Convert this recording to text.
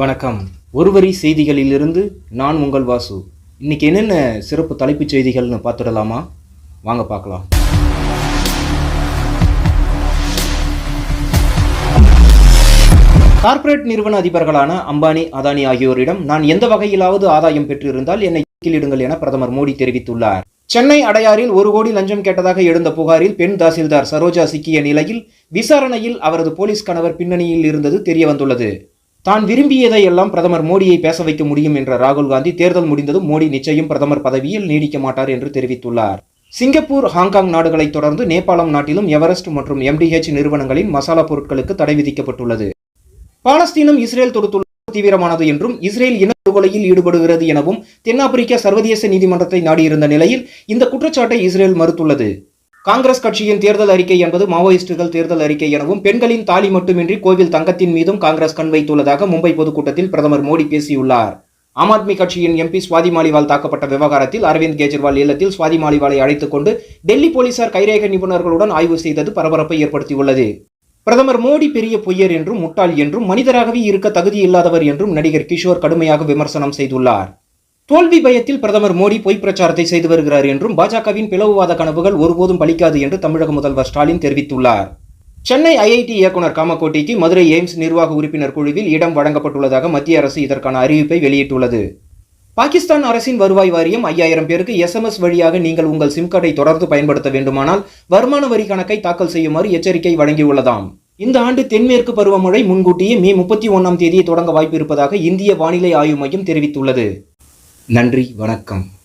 வணக்கம். ஒருவரி செய்திகளிலிருந்து நான் உங்கள் வாசு. இன்னைக்கு என்னென்ன சிறப்பு தலைப்புச் செய்திகள்னு பார்த்துடலாமா? வாங்க பார்க்கலாம். கார்ப்பரேட் நிறுவன அதிபர்களான அம்பானி அதானி ஆகியோரிடம் நான் எந்த வகையிலாவது ஆதாயம் பெற்றிருந்தால் என்னை கீழிடுங்கள் என பிரதமர் மோடி தெரிவித்துள்ளார். சென்னை அடையாறில் ஒரு கோடி லஞ்சம் கேட்டதாக எழுந்த புகாரில் பெண் தாசில்தார் சரோஜா சிக்கிய நிலையில் விசாரணையில் அவரது போலீஸ் கணவர் பின்னணியில் இருந்தது தெரியவந்துள்ளது. தான் விரும்பியதை எல்லாம் பிரதமர் மோடியை பேச வைக்க முடியும் என்ற ராகுல் காந்தி தேர்தல் முடிந்ததும் மோடி நிச்சயம் பிரதமர் பதவியில் நீடிக்க மாட்டார் என்று தெரிவித்துள்ளார். சிங்கப்பூர் ஹாங்காங் நாடுகளைத் தொடர்ந்து நேபாளம் நாட்டிலும் எவரெஸ்ட் மற்றும் எம்டிஹெச் நிறுவனங்களின் மசாலா பொருட்களுக்கு தடை விதிக்கப்பட்டுள்ளது. பாலஸ்தீனம் இஸ்ரேல் தொடுத்துள்ள தீவிரமானது என்றும் இஸ்ரேல் இனப்படுகொலையில் ஈடுபடுகிறது எனவும் தென்னாப்பிரிக்கா சர்வதேச நீதிமன்றத்தை நாடியிருந்த நிலையில் இந்த குற்றச்சாட்டை இஸ்ரேல் மறுத்துள்ளது. காங்கிரஸ் கட்சியின் தேர்தல் அறிக்கை என்பது மாவோயிஸ்டுகள் தேர்தல் அறிக்கை எனவும் பெண்களின் தாலி மட்டுமின்றி கோவில் தங்கத்தின் மீதும் காங்கிரஸ் கண் வைத்துள்ளதாக மும்பை பொதுக்கூட்டத்தில் பிரதமர் மோடி பேசியுள்ளார். ஆம் ஆத்மி கட்சியின் எம்பி சுவாதி மாலிவால் தாக்கப்பட்ட விவகாரத்தில் அரவிந்த் கெஜ்ரிவால் இல்லத்தில் சுவாதி மாலிவாலை அழைத்துக் கொண்டு டெல்லி போலீசார் கைரேக நிபுணர்களுடன் ஆய்வு செய்தது பரபரப்பை ஏற்படுத்தியுள்ளது. பிரதமர் மோடி பெரிய பொய்யர் என்றும் முட்டாள் என்றும் மனிதராகவே இருக்க தகுதி இல்லாதவர் என்றும் நடிகர் கிஷோர் கடுமையாக விமர்சனம் செய்துள்ளார். தோல்வி பயத்தில் பிரதமர் மோடி பொய் பிரச்சாரத்தை செய்து வருகிறார் என்றும் பாஜகவின் பிளவுவாத கனவுகள் ஒருபோதும் பலிக்காது என்று தமிழக முதல்வர் ஸ்டாலின் தெரிவித்துள்ளார். சென்னை ஐஐடி இயக்குனர் காமக்கோட்டிக்கு மதுரை எய்ம்ஸ் நிர்வாக உறுப்பினர் குழுவில் இடம் வழங்கப்பட்டுள்ளதாக மத்திய அரசு இதற்கான அறிவிப்பை வெளியிட்டுள்ளது. பாகிஸ்தான் அரசின் வருவாய் வாரியம் ஐயாயிரம் பேருக்கு எஸ்எம்எஸ் வழியாக நீங்கள் உங்கள் சிம் கார்டை தொடர்ந்து பயன்படுத்த வேண்டுமானால் வருமான வரி கணக்கை தாக்கல் செய்யுமாறு எச்சரிக்கை வழங்கியுள்ளதாம். இந்த ஆண்டு தென்மேற்கு பருவமழை முன்கூட்டியே மே முப்பத்தி ஒன்றாம் தேதியை தொடங்க வாய்ப்பு இருப்பதாக இந்திய வானிலை ஆய்வு மையம் தெரிவித்துள்ளது. நன்றி வணக்கம்.